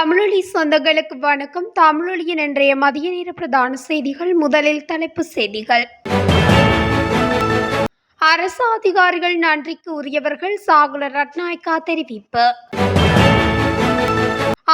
தமிழொலி சொந்தங்களுக்கு வணக்கம். தமிழொலியின் இன்றைய மதிய நேர பிரதான செய்திகள் முதலில் தலைப்பு செய்திகள். அரசு அதிகாரிகள் நன்றிக்கு உரியவர்கள் சாகுல ரட்நாயக்கா தெரிவிப்பு.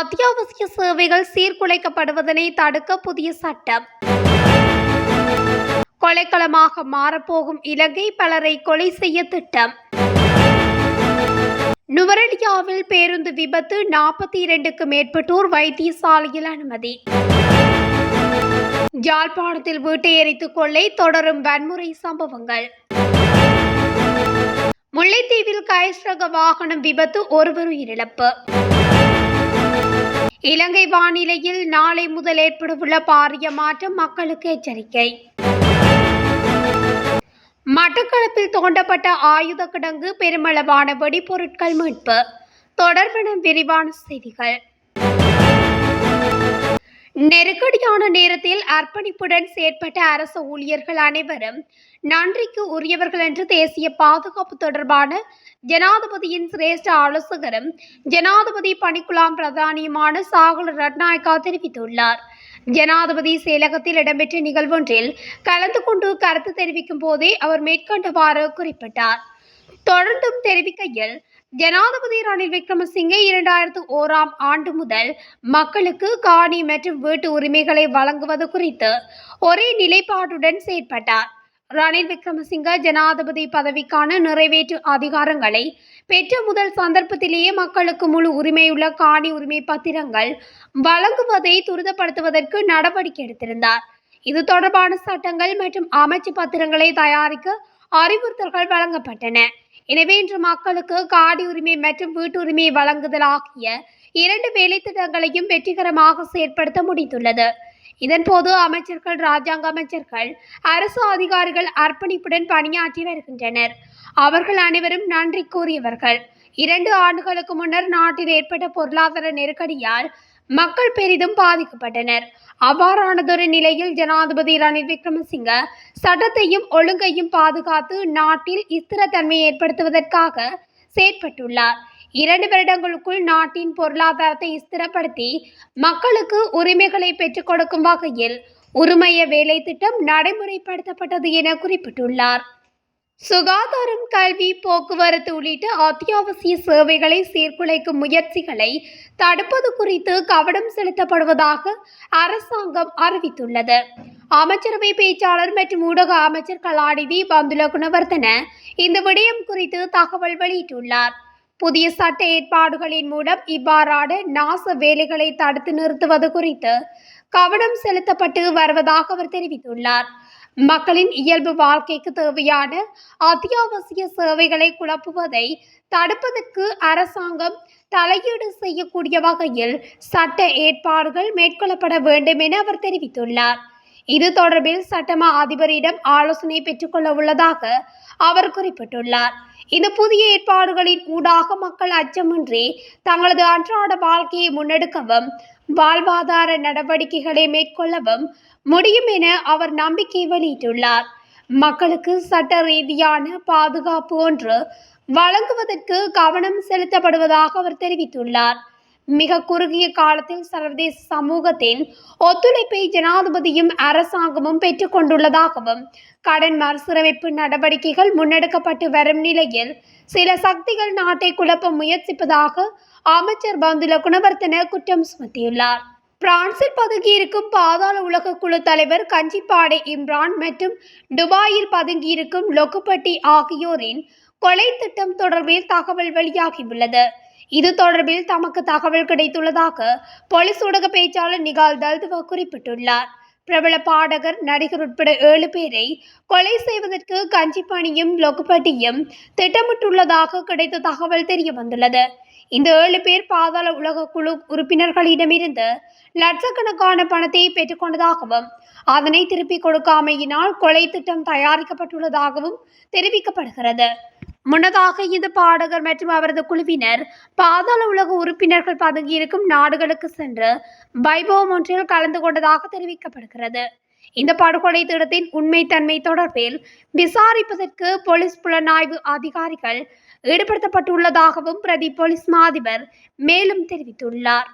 அத்தியாவசிய சேவைகள் சீர்குலைக்கப்படுவதனை தடுக்க புதிய சட்டம். கொலைக்களமாக மாறப்போகும் இலங்கை பலரை கொலை செய்ய திட்டம். நுவரெலியாவில் பேருந்து விபத்து நாற்பத்தி இரண்டுக்கு மேற்பட்டோர் வைத்தியசாலையில் அனுமதி. யாழ்ப்பாணத்தில் வீட்டை எரித்துக் கொள்ளை தொடரும் வன்முறை சம்பவங்கள். முல்லைத்தீவில் கைஸ்ரக வாகனம் விபத்து ஒருவர் உயிரிழப்பு. இலங்கை வானிலையில் நாளை முதல் ஏற்படவுள்ள பாரிய மாற்றம் மக்களுக்கு எச்சரிக்கை. மட்டக்களப்பில் தோண்டப்பட்ட ஆயுத கிடங்கு பெருமளவான வெடிபொருட்கள் மீட்பு. தொடர்பென விரிவான செய்திகள். நெருக்கடியான நேரத்தில் அர்ப்பணிப்புடன் செயற்பட்ட அரசு ஊழியர்கள் அனைவரும் நன்றிக்கு உரியவர்கள் என்று தேசிய பாதுகாப்பு தொடர்பான ஜனாதிபதியின் சிரேஷ்ட ஆலோசகரும் ஜனாதிபதி பணிக்குழாம் பிரதானியுமான சாகுல் ரட்நாயக்கா தெரிவித்துள்ளார். ஜனாதிபதி செயலகத்தில் இடம்பெற்ற நிகழ்வொன்றில் கலந்து கொண்டு கருத்து தெரிவிக்கும் போதே அவர் மேற்கண்டவாறு குறிப்பிட்டார். தொடர்ந்தும் தெரிவிக்கையில் ஜனாதிபதி ரணில் விக்ரமசிங்கே இரண்டாயிரத்து ஓராம் ஆண்டு முதல் மக்களுக்கு காணி மற்றும் வீட்டு உரிமைகளை வழங்குவது குறித்து ஒரே நிலைப்பாட்டுடன் செயற்பட்டார். ரணில் விக்ரமசிங்க ஜனாதிபதி பதவிக்கான நிறைவேற்று அதிகாரங்களை பெற்ற முதல் சந்தர்ப்பத்திலேயே மக்களுக்கு முழு உரிமையுள்ள காணி உரிமை பத்திரங்கள் வழங்குவதை துரிதப்படுத்துவதற்கு நடவடிக்கை எடுத்திருந்தார். இது தொடர்பான சட்டங்கள் மற்றும் அமைச்சு பத்திரங்களை தயாரிக்க அறிவுறுத்தல்கள் வழங்கப்பட்டன. எனவே இன்று மக்களுக்கு காடி உரிமை மற்றும் வீட்டுரிமை வழங்குதல் ஆகிய இரண்டு வேலை திட்டங்களையும் வெற்றிகரமாக செயற்படுத்த முடிந்துள்ளது. இதன்போது அமைச்சர்கள் ராஜாங்க அமைச்சர்கள் அரசு அதிகாரிகள் அர்ப்பணிப்புடன் பணியாற்றி வருகின்றனர். அவர்கள் அனைவரும் நன்றி கூறியவர்கள். இரண்டு ஆண்டுகளுக்கு முன்னர் நாட்டில் ஏற்பட்ட பொருளாதார நெருக்கடியால் மக்கள் பெரிதும் பாதிக்கப்பட்டனர். அவ்வாறானதொரு நிலையில் ஜனாதிபதி ரணில் விக்ரமசிங்க சட்டத்தையும் ஒழுங்கையும் பாதுகாத்து நாட்டில் ஸ்திரத்தன்மையை ஏற்படுத்துவதற்காக செயற்பட்டுள்ளார். இரண்டு வருடங்களுக்குள் நாட்டின் பொருளாதாரத்தை ஸ்திரப்படுத்தி மக்களுக்கு உரிமைகளை பெற்றுக் கொடுக்கும் வகையில் உரிமைய வேலை திட்டம் நடைமுறைப்படுத்தப்பட்டது என குறிப்பிட்டுள்ளார். சுகாதாரம் கல்வி போக்குவரத்து உள்ளிட்ட அத்தியாவசிய சேவைகளை சீர்குலைக்கும் முயற்சிகளை தடுப்பது குறித்து கவனம் செலுத்தப்படுவதாக அரசாங்கம் அறிவித்துள்ளது. அமைச்சரவை பேச்சாளர் மற்றும் ஊடக அமைச்சர் கலாநிதி பந்துல குணவர்த்தன இந்த விடயம் குறித்து தகவல் வெளியிட்டுள்ளார். புதிய சட்ட ஏற்பாடுகளின் மூலம் இவ்வாறான நாச வேலைகளை தடுத்து நிறுத்துவது குறித்து கவனம் செலுத்தப்பட்டு வருவதாக அவர் தெரிவித்துள்ளார். மக்களின் இயல்பு வாழ்க்கைக்கு தேவையான அத்தியாவசிய சேவைகளை குழப்புவதை தடுப்பதற்கு அரசாங்கம் தலையீடு செய்யக்கூடிய வகையில் சட்ட ஏற்பாடுகள் மேற்கொள்ளப்பட வேண்டும் என அவர் தெரிவித்துள்ளார். இது தொடர்பில் சட்டமா அதிபரிடம் ஆலோசனை பெற்றுக்கொள்ள உள்ளதாக அவர் குறிப்பிட்டுள்ளார். இந்த புதிய ஏற்பாடுகளின் ஊடாக மக்கள் அச்சமின்றி தங்களது அன்றாட வாழ்க்கையை முன்னெடுக்கவும் வாழ்வாதார நடவடிக்கைகளை மேற்கொள்ளவும் முடியும் என அவர் நம்பிக்கை வெளியிட்டுள்ளார். மக்களுக்கு சட்ட ரீதியான பாதுகாப்பு ஒன்று வழங்குவதற்கு கவனம் செலுத்தப்படுவதாக அவர் தெரிவித்துள்ளார். மிக குறுகிய காலத்தில் சர்வதேச சமூகத்தின் ஒத்துழைப்பை ஜனாதிபதியும் அரசாங்கமும் பெற்றுக்கொண்டுள்ளதாகவும் கடன் மறுசீரமைப்பு நடவடிக்கைகள் முன்னெடுக்கப்பட்டு வரும் நிலையில் சில சக்திகள் நாட்டை குழப்ப முயற்சிப்பதாக அமைச்சர் பந்துல குணவர்த்தன குற்றம் சுமத்தியுள்ளார். பிரான்சில் பதுங்கியிருக்கும் பாதாள உலக குழு தலைவர் கஞ்சிப்பாடை இம்ரான் மற்றும் துபாயில் பதுங்கியிருக்கும் லொக்குப்பட்டி ஆகியோரின் கொலை திட்டம் தொடர்பில் தகவல் வெளியாகியுள்ளது. இது தொடர்பில் தமக்கு தகவல் கிடைத்துள்ளதாக போலீஸ் ஊடக பேச்சாளர் நிகால் தல்துவா குறிப்பிட்டுள்ளார். பிரபல பாடகர் நடிகர் உட்பட ஏழு பேரை கொலை செய்வதற்கு கஞ்சிப்பாணியும் லொகுப்பட்டியும் திட்டமிட்டுள்ளதாக கிடைத்த தகவல் தெரிய வந்துள்ளது இந்த ஏழு பேர் பாதாள உலக குழு உறுப்பினர்களிடமிருந்து லட்சக்கணக்கான பணத்தை பெற்றுக்கொண்டதாகவும் அதனை திருப்பிக் கொடுக்காமையினால் கொலை திட்டம் தயாரிக்கப்பட்டுள்ளதாகவும் தெரிவிக்கப்படுகிறது. முன்னதாக இந்த பாடகர் மற்றும் அவரது குழுவினர் பாதாள உலக உறுப்பினர்கள் பதுங்கியிருக்கும் நாடுகளுக்கு சென்று வைபவம் ஒன்றில் கலந்து கொண்டதாக தெரிவிக்கப்படுகிறது. இந்த படுகொலை திட்டத்தின் உண்மைத்தன்மை தொடர்பில் விசாரிப்பதற்கு போலீஸ் புலனாய்வு அதிகாரிகள் ஈடுபடுத்தப்பட்டுள்ளதாகவும் பிரதி போலீஸ் மாதிபர் மேலும் தெரிவித்துள்ளார்.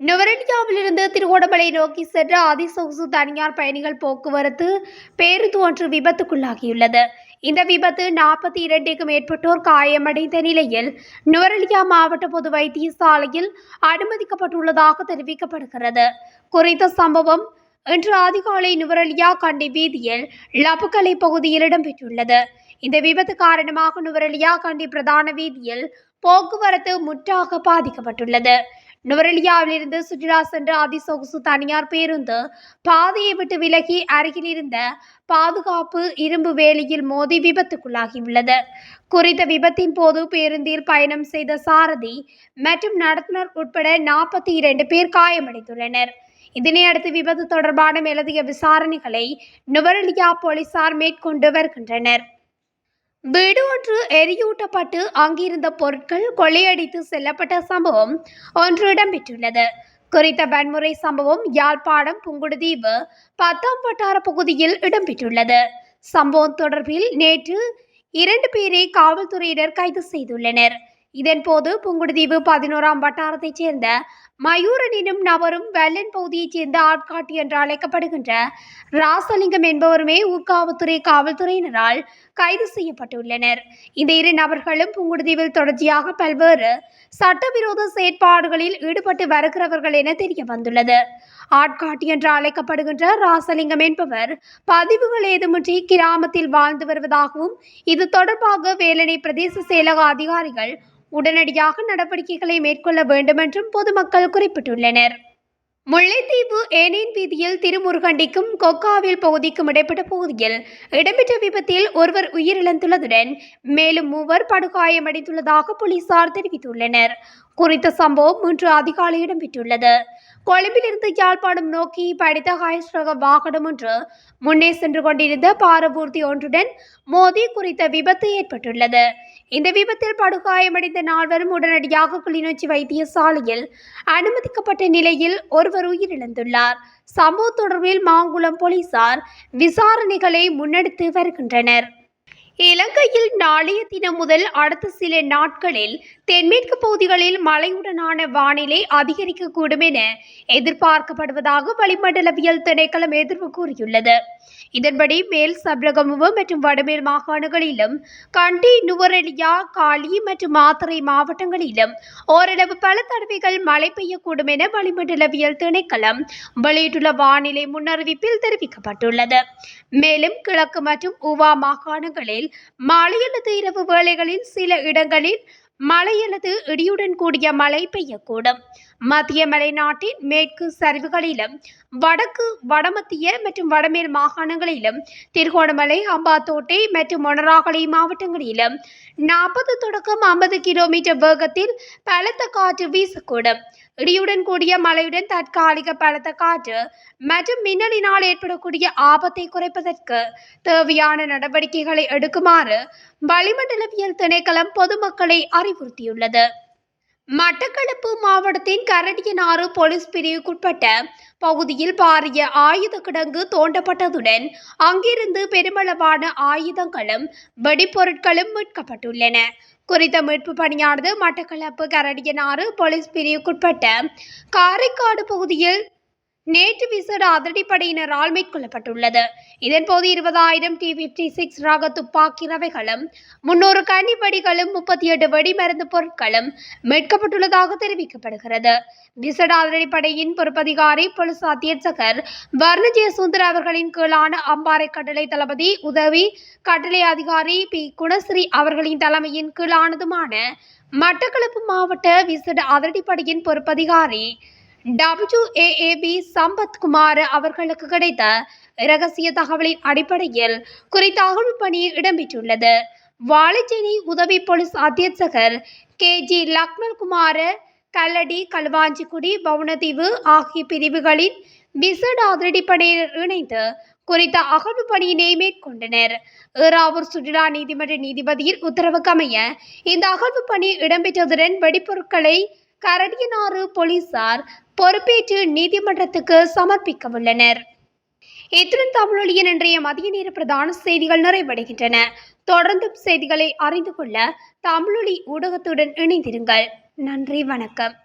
நுவரெலியாவிலிருந்து திருகோணமலை நோக்கி சென்ற அதிசொகுசு தனியார் பயணிகள் போக்குவரத்து பேருந்து ஒன்று விபத்துக்குள்ளாகியுள்ளது. இந்த விபத்து நாற்பத்தி இரண்டுக்கும் மேற்பட்டோர் காயமடைந்த நிலையில் நுவரெலியா மாவட்ட பொது வைத்தியசாலையில் அனுமதிக்கப்பட்டுள்ளதாக தெரிவிக்கப்படுகிறது. குறித்த சம்பவம் இன்று அதிகாலை நுவரெலியா கண்டி வீதியில் லபுக்கலை பகுதியில் இடம்பெற்றுள்ளது. இந்த விபத்து காரணமாக நுவரெலியா கண்டி பிரதான வீதியில் போக்குவரத்து முற்றாக பாதிக்கப்பட்டுள்ளது. நுவரெலியாவிலிருந்து சுற்றுலா சென்ற அதிசொகுசு தனியார் பேருந்து பாதையை விட்டு விலகி அருகில் இருந்த பாதுகாப்பு இரும்பு வேலியில் மோதி விபத்துக்குள்ளாகியுள்ளது. குறித்த விபத்தின் போது பேருந்தில் பயணம் செய்த சாரதி மற்றும் நடத்துனர் உட்பட நாற்பத்தி இரண்டு பேர் காயமடைந்துள்ளனர். இதனையடுத்து விபத்து தொடர்பான மேலதிக விசாரணைகளை நுவரெலியா போலீசார் மேற்கொண்டு வருகின்றனர். வீடு ஒன்று எரியூட்டப்பட்டு அங்கிருந்த பொருட்கள் கொள்ளையடித்து செல்லப்பட்ட சம்பவம் ஒன்று இடம்பெற்றுள்ளது. குறித்த வன்முறை சம்பவம் யாழ்ப்பாணம் புங்குடுதீவு பத்தாம் வட்டார பகுதியில் இடம்பெற்றுள்ளது. சம்பவம் தொடர்பில் நேற்று இரண்டு பேரை காவல்துறையினர் கைது செய்துள்ளனர். இதன்போது புங்குடுதீவு பதினோராம் வட்டாரத்தைச் சேர்ந்த மயூரன் எனும் நபரும் வெள்ளன் பகுதியைச் சேர்ந்த ஆட்காட்டி என்று அழைக்கப்படுகின்ற ராசலிங்கம் என்பவருமே ஊர்காவல்துறை காவல்துறையினரால் கைது செய்யப்பட்டுள்ளனர். இந்த இரு நபர்களும் புங்குடுதீவில் தொடர்ச்சியாக பல்வேறு சட்டவிரோத செயற்பாடுகளில் ஈடுபட்டு வருகிறவர்கள் என தெரிய வந்துள்ளது. ஆட்காட்டி என்று அழைக்கப்படுகின்ற ராசலிங்கம் என்பவர் பதிவுகள் ஏதுமின்றி கிராமத்தில் வாழ்ந்து வருவதாகவும் இது தொடர்பாக வேலனை பிரதேச செயலக அதிகாரிகள் உடனடியாக நடவடிக்கைகளை மேற்கொள்ள வேண்டும் என்றும் பொதுமக்கள் குறிப்பிட்டுள்ளனர். முல்லைத்தீவு ஏனேன் வீதியில் திருமுருகண்டிக்கும் கொக்காவில் பகுதிக்கும் இடைப்பட்ட பகுதியில் இடம்பெற்ற விபத்தில் ஒருவர் உயிரிழந்துள்ளதுடன் மேலும் மூவர் படுகாயமடைந்துள்ளதாக போலீசார் தெரிவித்துள்ளனர். குறித்த சம்பவம் இன்று அதிகாலை இடம்பெற்றுள்ளது. கொழும்பிலிருந்து யாழ்ப்பாணம் நோக்கி படித்த ஹைஸ் ரக வாகனம் ஒன்று முன்னே சென்று கொண்டிருந்த பாரபூர்த்தி ஒன்றுடன் மோதி குறித்த விபத்து ஏற்பட்டுள்ளது. இந்த விபத்தில் படுகாயமடைந்த நால்வரும் உடனடியாக கிளிநொச்சி வைத்தியசாலையில் அனுமதிக்கப்பட்ட நிலையில் ஒருவர் உயிரிழந்துள்ளார். சம்பவ தொடர்பில் மாங்குளம் போலீசார் விசாரணைகளை முன்னெடுத்து வருகின்றனர். இலங்கையில் நாளைய தினம் முதல் அடுத்த சில நாட்களில் தென்மேற்கு பகுதிகளில் மழையுடனான வானிலை அதிகரிக்கக்கூடும் என எதிர்பார்க்கப்படுவதாக வளிமண்டலவியல் திணைக்களம் எதிர்வு கூறியுள்ளது. இதன்படி மேல் சப்ரகமுவ மற்றும் வடமேல் மாகாணங்களிலும் கண்டி நுவரெலியா காலி மற்றும் மாத்தறை மாவட்டங்களிலும் ஓரளவு பல தடவைகள் மழை பெய்யக்கூடும் என வளிமண்டலவியல் திணைக்களம் வெளியிட்டுள்ள வானிலை முன்னறிவிப்பில் தெரிவிக்கப்பட்டுள்ளது. மேலும் கிழக்கு மற்றும் உவா மாகாணங்களில் மாலை அல்லது இரவு வேளைகளில் சில இடங்களில் மழை அல்லது இடியுடன் கூடிய மழை பெய்யக்கூடும். மத்திய மலைநாட்டின் மேற்கு சரிவுகளிலும் வடக்கு வடமத்திய மற்றும் வடமேல் மாகாணங்களிலும் திருகோணமலை அம்பாத்தோட்டை மற்றும் மொனராகலை மாவட்டங்களிலும் நாற்பது தொடக்கம் ஐம்பது கிலோமீட்டர் வேகத்தில் பலத்த காற்று வீசக்கூடும். இடியுடன் கூடிய மழையுடன் தற்காலிக பலத்த காற்று மற்றும் மின்னலினால் ஏற்படக்கூடிய ஆபத்தை குறைப்பதற்கு தேவையான நடவடிக்கைகளை எடுக்குமாறு வளிமண்டலவியல் திணைக்களம் பொதுமக்களை அறிவுறுத்தியுள்ளது. மட்டக்களப்பு மாவட்டத்தின் கரடியனாறு போலீஸ் பிரிவுக்குட்பட்ட பகுதியில் பாரிய ஆயுத கிடங்கு தோண்டப்பட்டதுடன் அங்கிருந்து பெருமளவான ஆயுதங்களும் வெடிப்பொருட்களும் மீட்கப்பட்டுள்ளன. குறித்த மீட்பு பணியானது மட்டக்களப்பு கரடியனாறு போலீஸ் பிரிவுக்குட்பட்ட காரைக்காடு பகுதியில் நேற்று விசேட அதிரடிப்படையினரால் மேற்கொள்ளப்பட்டுள்ளது. இதன்போது இருபதாயிரம் டி பிப்டி சிக்ஸ் ரக துப்பாக்கி ரவைகளும் முன்னூறு கனி முப்பத்தி எட்டு வெடிமருந்து பொருட்களும் மீட்கப்பட்டுள்ளதாக தெரிவிக்கப்படுகிறது. விசேட அதிரடிப்படையின் பொறுப்பதிகாரி போலீஸ் அத்தியட்சகர் வர்ணஜய சுந்தர் அவர்களின் கீழான அம்பாறை கட்டளை தளபதி உதவி கட்டளை அதிகாரி பி. குணஸ்ரீ அவர்களின் தலைமையின் கீழானதுமான மட்டக்களப்பு மாவட்ட விசேட அதிரடிப்படையின் பொறுப்பதிகாரி டபிள்யூஏஏபி சம்பத்குமார் அவர்களுக்கு கிடைத்த இரகசிய தகவலின் அடிப்படையில் குறித்த அகழ்வு பணி இடம்பெற்றுள்ளது. வாழைச்சேனை உதவி போலீஸ் அத்தியட்சகர் கே ஜி லக்மல் குமார் கல்லடி கல்வாஞ்சிக்குடி பவுனதீவு ஆகிய பிரிவுகளின் விசேட அதிரடிப்படையினர் இணைந்து குறித்த அகழ்வு பணியினை மேற்கொண்டனர். ஏறாவூர் சுற்றுலா நீதிமன்ற நீதிபதியின் உத்தரவுக்கமைய இந்த அகழ்வு பணி இடம்பெற்றதுடன் வெடிப்பொருட்களை கரடியனாறு போலீசார் பொறுப்பேற்று நீதிமன்றத்துக்கு சமர்ப்பிக்க உள்ளனர் இத்துடன் தமிழொலியின் இன்றைய மதிய நேர பிரதான செய்திகள் நிறைவடைகின்றன. தொடர்ந்தும் செய்திகளை அறிந்து கொள்ள தமிழொலி ஊடகத்துடன் இணைந்திருங்கள். நன்றி வணக்கம்.